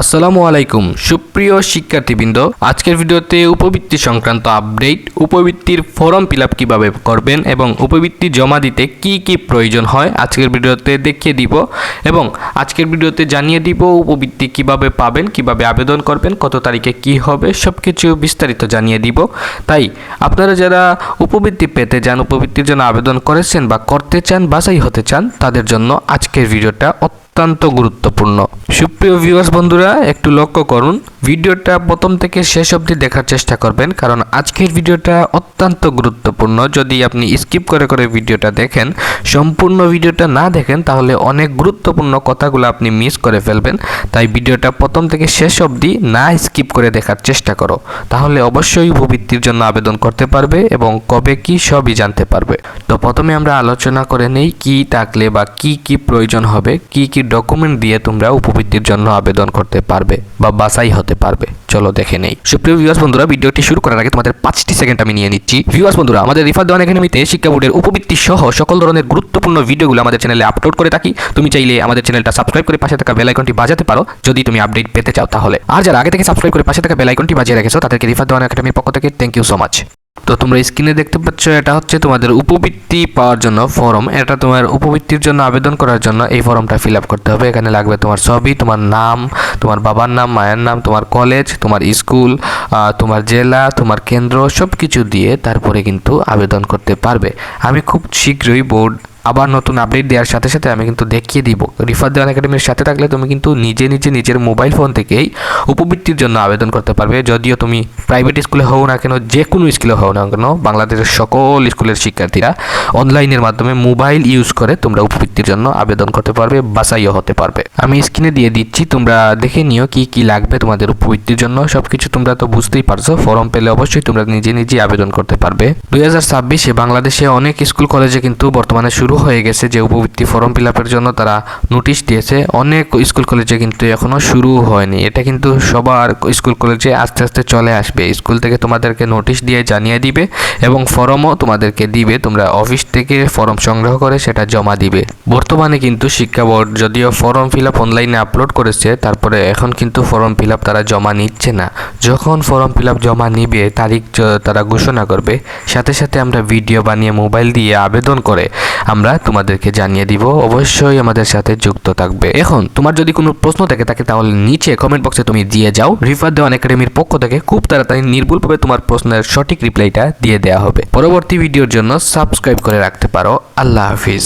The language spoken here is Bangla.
আসসালামু আলাইকুম, সুপ্রিয় শিক্ষার্থীবৃন্দ। আজকের ভিডিওতে উপবৃত্তি সংক্রান্ত আপডেট, উপবৃত্তির ফর্ম ফিল আপ কীভাবে করবেন এবং উপবৃত্তি জমা দিতে কি কি প্রয়োজন হয় আজকের ভিডিওতে দেখিয়ে দিব এবং আজকের ভিডিওতে জানিয়ে দিব উপবৃত্তি কীভাবে পাবেন, কীভাবে আবেদন করবেন, কত তারিখে কি হবে সব কিছু বিস্তারিত জানিয়ে দিব। তাই আপনারা যারা উপবৃত্তি পেতে যান উপবৃত্তির জন্য আবেদন করেছেন বা করতে চান, বাছাই হতে চান, তাদের জন্য আজকের ভিডিওটা অত্যন্ত গুরুত্বপূর্ণ। সুপ্রিয় ভিউয়ার্স বন্ধুরা একটু লক্ষ্য করুন, ভিডিওটা প্রথম থেকে শেষ অবধি দেখার চেষ্টা করবেন, কারণ আজকের ভিডিওটা অত্যন্ত গুরুত্বপূর্ণ। যদি আপনি স্কিপ করে করে ভিডিওটা দেখেন, সম্পূর্ণ ভিডিওটা না দেখেন, তাহলে অনেক গুরুত্বপূর্ণ কথাগুলো আপনি মিস করে ফেলবেন। তাই ভিডিওটা প্রথম থেকে শেষ অবধি না স্কিপ করে দেখার চেষ্টা করো। তাহলে অবশ্যই উপবৃত্তির জন্য আবেদন করতে পারবে এবং কবে কি সবই জানতে পারবে। তো প্রথমে আমরা আলোচনা করে নেই, কি থাকলে বা কি কি প্রয়োজন হবে, কি কি ডকুমেন্ট দিয়ে তোমরা উপবৃত্তির জন্য আবেদন করতে পারবে বা বাছাই হতে পারবে। চলো দেখে নেই। সুপ্রিয় ভিউয়ার্স বন্ধুরা, ভিডিওটি শুরু করার আগে তোমাদের পাঁচটি সেকেন্ড আমি নিয়ে নিচ্ছি। ভিউয়ার্স বন্ধুরা, আমাদের রিফার দেওয়ান একাডেমিতে শিক্ষা বোর্ডের উপবৃত্তি সহ সকল ধরনের গুরুত্বপূর্ণ ভিডিওগুলো আমাদের চ্যানেলে আপলোড করে থাকি। তুমি চাইলে আমাদের চ্যানেলটা সাবস্ক্রাইব করে পাশে থাকা বেল আইকনটি বাজাতে পারো। যদি তুমি আপডেট পেতে চাও তাহলে। আর যারা আগে থেকে সাবস্ক্রাইব করে পাশে থাকা বেল আইকনটি বাজিয়ে রেখেছো, তাদেরকে রিফার দেওয়ান একাডেমির পক্ষ থেকে থ্যাংক ইউ সো মাচ তো তোমরা স্ক্রিনে দেখতে পাচ্ছ, এটা হচ্ছে তোমাদের উপবৃত্তি পাওয়ার জন্য ফর্ম। এটা তোমার উপবৃত্তির জন্য আবেদন করার জন্য এই ফর্মটা ফিল আপ করতে হবে। এখানে লাগবে তোমার ছবি, তোমার নাম, তোমার বাবার নাম, মায়ের নাম, তোমার কলেজ, তোমার স্কুল তোমার জেলা, তোমার কেন্দ্র সব কিছু দিয়ে তারপরে কিন্তু আবেদন করতে পারবে। আমি খুব শীঘ্রই বোর্ড আবার নতুন আপডেট দেওয়ার সাথে সাথে আমি কিন্তু দেখিয়ে দিব। রিফার দেওয়ান একাডেমির সাথে থাকলে তুমি কিন্তু নিজে নিজে, নিজের মোবাইল ফোন থেকেই উপবৃত্তির জন্য আবেদন করতে পারবে। যদিও তুমি প্রাইভেট স্কুলে হও না কেন, যে কোনো স্কুলে হও না কেন, বাংলাদেশের সকল স্কুলের শিক্ষার্থীরা অনলাইনের মাধ্যমে মোবাইল ইউজ করে তোমরা উপবৃত্তির জন্য আবেদন করতে পারবে বাসাইও হতে পারবে। আমি স্ক্রিনে দিয়ে দিচ্ছি, তোমরা দেখে নিও কি কি লাগবে তোমাদের উপবৃত্তির জন্য। সব কিছু তোমরা তো বুঝতেই পারছ ফর্ম পেলে অবশ্যই তোমরা নিজে নিজে আবেদন করতে পারবে। দুই হাজার ছাব্বিশে বাংলাদেশে অনেক স্কুল কলেজে কিন্তু বর্তমানে শুরু হয়ে গেছে যে উপবৃত্তি ফর্ম ফিল আপের জন্য তারা নোটিশ দিয়েছে। অনেক স্কুল কলেজে কিন্তু এখনও শুরু হয়নি। এটা কিন্তু সবার স্কুল কলেজে আস্তে আস্তে চলে আসবে। স্কুল থেকে তোমাদেরকে নোটিশ দিয়ে জানিয়ে দিবে এবং ফর্মও তোমাদেরকে দিবে। তোমরা অফিস থেকে ফর্ম সংগ্রহ করে সেটা জমা দিবে। বর্তমানে কিন্তু শিক্ষা বোর্ড যদিও ফর্ম ফিল আপ অনলাইনে আপলোড করেছে, তারপরে এখন কিন্তু ফর্ম ফিল আপ তারা জমা নিচ্ছে না। যখন ফর্ম ফিল আপ জমা নিবে, তারিখ তারা ঘোষণা করবে। সাথে সাথে আমরা ভিডিও বানিয়ে মোবাইল দিয়ে আবেদন করে আমরা তোমাদেরকে জানিয়ে দিব, অবশ্যই আমাদের সাথে যুক্ত থাকবে। এখন, তোমার যদি কোনো প্রশ্ন থাকে থাকে তাহলে নিচে কমেন্ট বক্সে তুমি দিয়ে যাও। রিফার দেওয়ান একাডেমির পক্ষ থেকে খুব তাড়াতাড়ি নির্ভুলভাবে তোমার প্রশ্নের সঠিক রিপ্লাইটা দিয়ে দেওয়া হবে। পরবর্তী ভিডিওর জন্য সাবস্ক্রাইব করে রাখতে পারো। আল্লাহ হাফিজ।